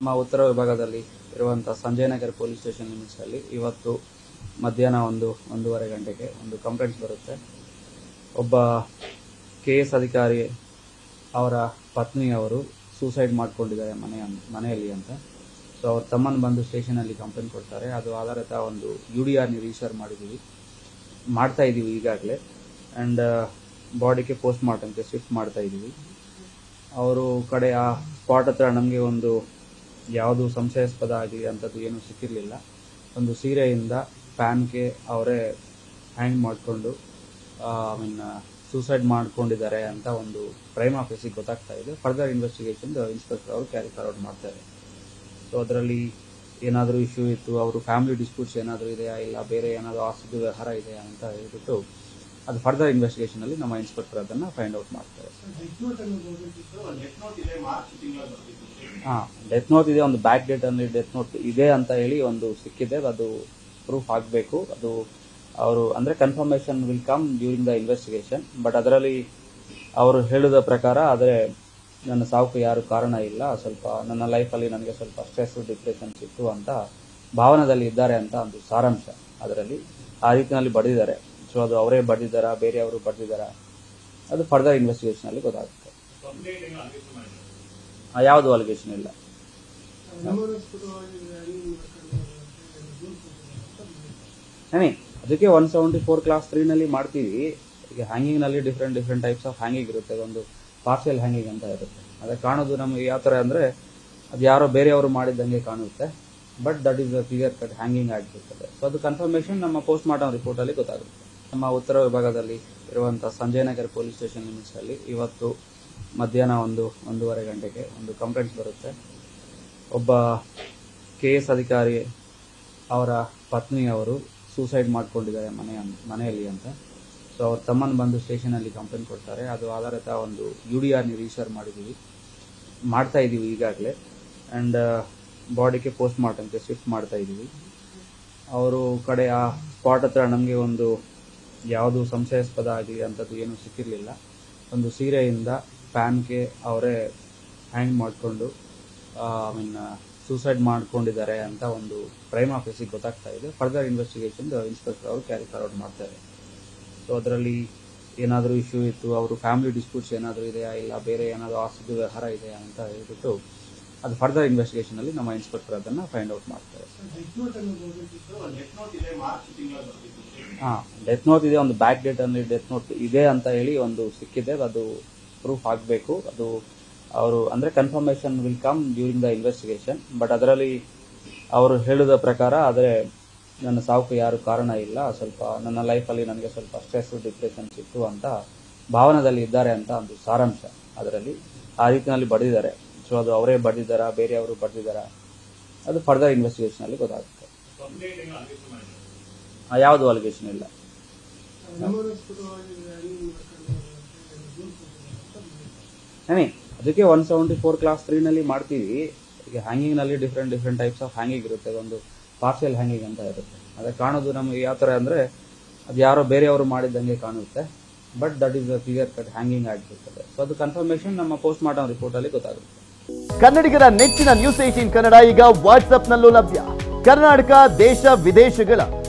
ನಮ್ಮ ಉತ್ತರ ವಿಭಾಗದಲ್ಲಿ ಇರುವಂಥ ಸಂಜಯನಗರ ಪೊಲೀಸ್ ಸ್ಟೇಷನ್ ಲಿಮಿಟ್ಸಲ್ಲಿ ಇವತ್ತು ಮಧ್ಯಾಹ್ನ ಒಂದು, ಒಂದೂವರೆ ಗಂಟೆಗೆ ಒಂದು ಕಂಪ್ಲೇಂಟ್ ಬರುತ್ತೆ. ಒಬ್ಬ ಕೆ ಎಸ್ ಅಧಿಕಾರಿ ಅವರ ಪತ್ನಿಯವರು ಸೂಸೈಡ್ ಮಾಡ್ಕೊಂಡಿದ್ದಾರೆ ಮನೆಯ ಮನೆಯಲ್ಲಿ ಅಂತ. ಸೊ ಅವ್ರ ತಮ್ಮನ ಬಂದು ಸ್ಟೇಷನಲ್ಲಿ ಕಂಪ್ಲೇಂಟ್ ಕೊಡ್ತಾರೆ. ಅದು ಆಧಾರಿತ ಒಂದು ಯು ಡಿ ಆರ್ನ ರಿಜಿಸ್ಟರ್ ಮಾಡಿದ್ದೀವಿ. ಮಾಡ್ತಾ ಇದ್ದೀವಿ ಈಗಾಗಲೇ. ಆ್ಯಂಡ್ ಬಾಡಿಗೆ ಪೋಸ್ಟ್ ಮಾರ್ಟಮ್ಗೆ ಶಿಫ್ಟ್ ಮಾಡ್ತಾ ಇದ್ದೀವಿ ಅವರು ಕಡೆ ಆ ಸ್ಪಾಟ್ ಹತ್ರ ನಮಗೆ ಒಂದು ಯಾವುದು ಸಂಶಯಾಸ್ಪದ ಆಗಲಿ ಅಂಥದ್ದು ಏನೂ ಸಿಕ್ಕಿರಲಿಲ್ಲ. ಒಂದು ಸೀರೆಯಿಂದ ಪ್ಯಾನ್ಗೆ ಅವರೇ ಹ್ಯಾಂಗ್ ಮಾಡಿಕೊಂಡು ಐ ಮೀನ್ ಸೂಸೈಡ್ ಮಾಡ್ಕೊಂಡಿದ್ದಾರೆ ಅಂತ ಒಂದು ಪ್ರೈಮ್ ಆಫೀಸಿಗೆ ಗೊತ್ತಾಗ್ತಾ ಇದೆ. ಫರ್ದರ್ ಇನ್ವೆಸ್ಟಿಗೇಷನ್ ಇನ್ಸ್ಪೆಕ್ಟರ್ ಅವರು ಕ್ಯಾರಿ ಫಾರ್ವರ್ಡ್ ಮಾಡ್ತಾರೆ. ಸೊ ಅದರಲ್ಲಿ ಏನಾದರೂ ಇಶ್ಯೂ ಇತ್ತು, ಅವರು ಫ್ಯಾಮಿಲಿ ಡಿಸ್ಪ್ಯೂಟ್ಸ್ ಏನಾದರೂ ಇದೆಯಾ ಇಲ್ಲ, ಬೇರೆ ಏನಾದರೂ ಆಸ್ತಿ ವ್ಯವಹಾರ ಇದೆಯಾ ಅಂತ ಹೇಳ್ಬಿಟ್ಟು ಅದು ಫರ್ದರ್ ಇನ್ವೆಸ್ಟಿಗೇಷನ್ ಅಲ್ಲಿ ನಮ್ಮ ಇನ್ಸ್ಪೆಕ್ಟರ್ ಅದನ್ನು ಫೈಂಡ್ ಔಟ್ ಮಾಡ್ತಾರೆ. ಡೆತ್ ನೋಟ್ ಇದೆ, ಒಂದು ಬ್ಯಾಕ್ ಡೇಟ್ ಅಲ್ಲಿ ಡೆತ್ ನೋಟ್ ಇದೆ ಅಂತ ಹೇಳಿ ಒಂದು ಸಿಕ್ಕಿದೆ, ಅದು ಪ್ರೂಫ್ ಆಗಬೇಕು. ಅದು ಅವರು ಅಂದ್ರೆ confirmation will come during the investigation but ಅದರಲ್ಲಿ ಅವರು ಹೇಳಿದ ಪ್ರಕಾರ, ಆದರೆ ನನ್ನ ಸಾವುಕ್ಕೆ ಯಾರು ಕಾರಣ ಇಲ್ಲ, ಸ್ವಲ್ಪ ನನ್ನ ಲೈಫಲ್ಲಿ ನನಗೆ ಸ್ವಲ್ಪ ಸ್ಟ್ರೆಸ್ ಡಿಪ್ರೆಷನ್ ಸಿಕ್ತು ಅಂತ ಭಾವನದಲ್ಲಿ ಇದ್ದಾರೆ ಅಂತ ಒಂದು ಸಾರಾಂಶ ಅದರಲ್ಲಿ. ಆ ರೀತಿಯಲ್ಲಿ ಬರೆದಿದ್ದಾರೆ. ಸೊ ಅದು ಅವರೇ ಬರೆದಿದ್ದಾರಾ, ಬೇರೆಯವರು ಬರೆದಿದ್ದಾರಾ, ಅದು ಫರ್ದರ್ ಇನ್ವೆಸ್ಟಿಗೇಷನಲ್ಲಿ ಗೊತ್ತಾಗುತ್ತೆ. ಯಾವುದು ಅಲಿಗೇಷನ್ ಇಲ್ಲ. ಏನಿ ಅದಕ್ಕೆ ಒನ್ ಸೆವೆಂಟಿ ಫೋರ್ ಕ್ಲಾಸ್ ತ್ರೀನಲ್ಲಿ ಮಾಡ್ತೀವಿ. ಈಗ ಹ್ಯಾಂಗಿಂಗ್ನಲ್ಲಿ different different types of hanging ಇರುತ್ತೆ. ಒಂದು ಪಾರ್ಸೆಲ್ ಹ್ಯಾಂಗಿಂಗ್ ಅಂತ ಇರುತ್ತೆ. ಅದಕ್ಕೆ ಕಾಣೋದು ನಮಗೆ ಯಾವ ತರ ಅಂದ್ರೆ ಅದು ಯಾರೋ ಬೇರೆಯವರು ಮಾಡಿದ್ದಂಗೆ ಕಾಣುತ್ತೆ. But that is clear cut hanging ಆಗಿರ್ತದೆ ಸೊ ಅದು ಕನ್ಫರ್ಮೇಷನ್ ನಮ್ಮ ಪೋಸ್ಟ್ ಮಾರ್ಟಮ್ ರಿಪೋರ್ಟಲ್ಲಿ ಗೊತ್ತಾಗುತ್ತೆ. ನಮ್ಮ ಉತ್ತರ ವಿಭಾಗದಲ್ಲಿ ಇರುವಂಥ ಸಂಜಯನಗರ ಪೊಲೀಸ್ ಸ್ಟೇಷನ್ ಲಿಮಿಟ್ಸಲ್ಲಿ ಇವತ್ತು ಮಧ್ಯಾಹ್ನ ಒಂದು, ಒಂದೂವರೆ ಗಂಟೆಗೆ ಒಂದು ಕಂಪ್ಲೇಂಟ್ಸ್ ಬರುತ್ತೆ. ಒಬ್ಬ ಕೆ ಎಸ್ ಅಧಿಕಾರಿ ಅವರ ಪತ್ನಿಯವರು ಸೂಸೈಡ್ ಮಾಡ್ಕೊಂಡಿದ್ದಾರೆ ಮನೆ, ಮನೆಯಲ್ಲಿ ಅಂತ. ಸೊ ಅವ್ರ ತಮ್ಮನ ಬಂದು ಸ್ಟೇಷನಲ್ಲಿ ಕಂಪ್ಲೇಂಟ್ ಕೊಡ್ತಾರೆ. ಅದು ಆಧಾರಿತ ಒಂದು ಯು ಡಿ ಆರ್ನ ರಿಜಿಸ್ಟರ್ ಮಾಡಿದ್ದೀವಿ ಮಾಡ್ತಾ ಇದ್ದೀವಿ ಈಗಾಗಲೇ. ಆ್ಯಂಡ್ ಬಾಡಿಗೆ ಪೋಸ್ಟ್ ಮಾರ್ಟಮ್ಗೆ ಶಿಫ್ಟ್ ಮಾಡ್ತಾ ಇದ್ದೀವಿ ಅವರು ಕಡೆ ಆ ಸ್ಪಾಟ್ ಹತ್ರ ನಮಗೆ ಒಂದು ಯಾವುದು ಸಂಶಯಾಸ್ಪದ ಆಗಲಿ ಅಂಥದ್ದು ಏನೂ ಸಿಕ್ಕಿರಲಿಲ್ಲ. ಒಂದು ಸೀರೆಯಿಂದ ಪ್ಯಾನ್ಗೆ ಅವರೇ ಹ್ಯಾಂಗ್ ಮಾಡಿಕೊಂಡು ಐ ಮೀನ್ ಸೂಸೈಡ್ ಮಾಡ್ಕೊಂಡಿದ್ದಾರೆ ಅಂತ ಒಂದು ಪ್ರೈಮ್ ಆಫೀಸಿಗೆ ಗೊತ್ತಾಗ್ತಾ ಇದೆ. ಫರ್ದರ್ ಇನ್ವೆಸ್ಟಿಗೇಷನ್ ಇನ್ಸ್ಪೆಕ್ಟರ್ ಅವರು ಕ್ಯಾರಿ ಫಾರ್ವರ್ಡ್ ಮಾಡ್ತಾರೆ. ಸೊ ಅದರಲ್ಲಿ ಏನಾದರೂ ಇಶ್ಯೂ ಇತ್ತು, ಅವರು ಫ್ಯಾಮಿಲಿ ಡಿಸ್ಪ್ಯೂಟ್ಸ್ ಏನಾದರೂ ಇದೆಯಾ ಇಲ್ಲ, ಬೇರೆ ಏನಾದರೂ ಆಸ್ತಿ ವ್ಯವಹಾರ ಇದೆಯಾ ಅಂತ ಹೇಳ್ಬಿಟ್ಟು ಅದು ಫರ್ದರ್ ಇನ್ವೆಸ್ಟಿಗೇಷನ್ ಅಲ್ಲಿ ನಮ್ಮ ಇನ್ಸ್ಪೆಕ್ಟರ್ ಅದನ್ನು ಫೈಂಡ್ ಔಟ್ ಮಾಡ್ತಾರೆ. ಹಾಂ, ಡೆತ್ ನೋಟ್ ಇದೆ, ಒಂದು ಬ್ಯಾಕ್ ಡೇಟ್ ಅಲ್ಲಿ ಡೆತ್ ನೋಟ್ ಇದೆ ಅಂತ ಹೇಳಿ ಒಂದು ಸಿಕ್ಕಿದೆ. ಅದು ಪ್ರೂಫ್ ಆಗಬೇಕು ಅದು ಅವರು ಅಂದರೆ confirmation will come during the investigation but ಅದರಲ್ಲಿ ಅವರು ಹೇಳಿದ ಪ್ರಕಾರ ಆದರೆ ನನ್ನ ಸಾವುಕ್ಕೆ ಯಾರು ಕಾರಣ ಇಲ್ಲ. ಸ್ವಲ್ಪ ನನ್ನ ಲೈಫಲ್ಲಿ ನನಗೆ ಸ್ವಲ್ಪ ಸ್ಟ್ರೆಸ್ ಡಿಪ್ರೆಷನ್ ಸಿಕ್ತು ಅಂತ ಭಾವನದಲ್ಲಿ ಇದ್ದಾರೆ ಅಂತ ಒಂದು ಸಾರಾಂಶ ಅದರಲ್ಲಿ. ಆ ರೀತಿಯಲ್ಲಿ ಬಡಿದಿದ್ದಾರೆ ಸೊ ಅದು ಅವರೇ ಬರೆದಿದ್ದಾರಾ ಬೇರೆಯವರು ಬರೆದಿದ್ದಾರಾ ಅದು ಫರ್ದರ್ ಇನ್ವೆಸ್ಟಿಗೇಷನಲ್ಲಿ ಗೊತ್ತಾಗುತ್ತೆ. ಆ, ಯಾವುದು ಅಲಿಗೇಷನ್ ಇಲ್ಲ. ಏನಿ ಅದಕ್ಕೆ ಒನ್ ಸೆವೆಂಟಿ ಫೋರ್ ಕ್ಲಾಸ್ ತ್ರೀನಲ್ಲಿ ಮಾಡ್ತೀವಿ. ಈಗ ಹ್ಯಾಂಗಿಂಗ್ನಲ್ಲಿ different different types of hanging ಇರುತ್ತೆ. ಒಂದು ಪಾರ್ಸೆಲ್ ಹ್ಯಾಂಗಿಂಗ್ ಅಂತ ಇರುತ್ತೆ. ಅದಕ್ಕೆ ಕಾಣೋದು ನಮಗೆ ಯಾವ ಥರ ಅಂದರೆ, ಅದು ಯಾರೋ ಬೇರೆಯವರು ಮಾಡಿದ್ದಂಗೆ ಕಾಣುತ್ತೆ. But that is a clear cut hanging ಆಗಿರ್ತದೆ. ಸೊ ಅದು ಕನ್ಫರ್ಮೇಷನ್ ನಮ್ಮ ಪೋಸ್ಟ್ ಮಾರ್ಟಮ್ ರಿಪೋರ್ಟಲ್ಲಿ ಗೊತ್ತಾಗುತ್ತೆ. ಕನ್ನಡಿಗರ ನೆಚ್ಚಿನ ನ್ಯೂಸ್ ಏಟೀನ್ ಕನ್ನಡ ಈಗ ವಾಟ್ಸ್ಆಪ್ನಲ್ಲೂ ಲಭ್ಯ. ಕರ್ನಾಟಕ, ದೇಶ, ವಿದೇಶಗಳ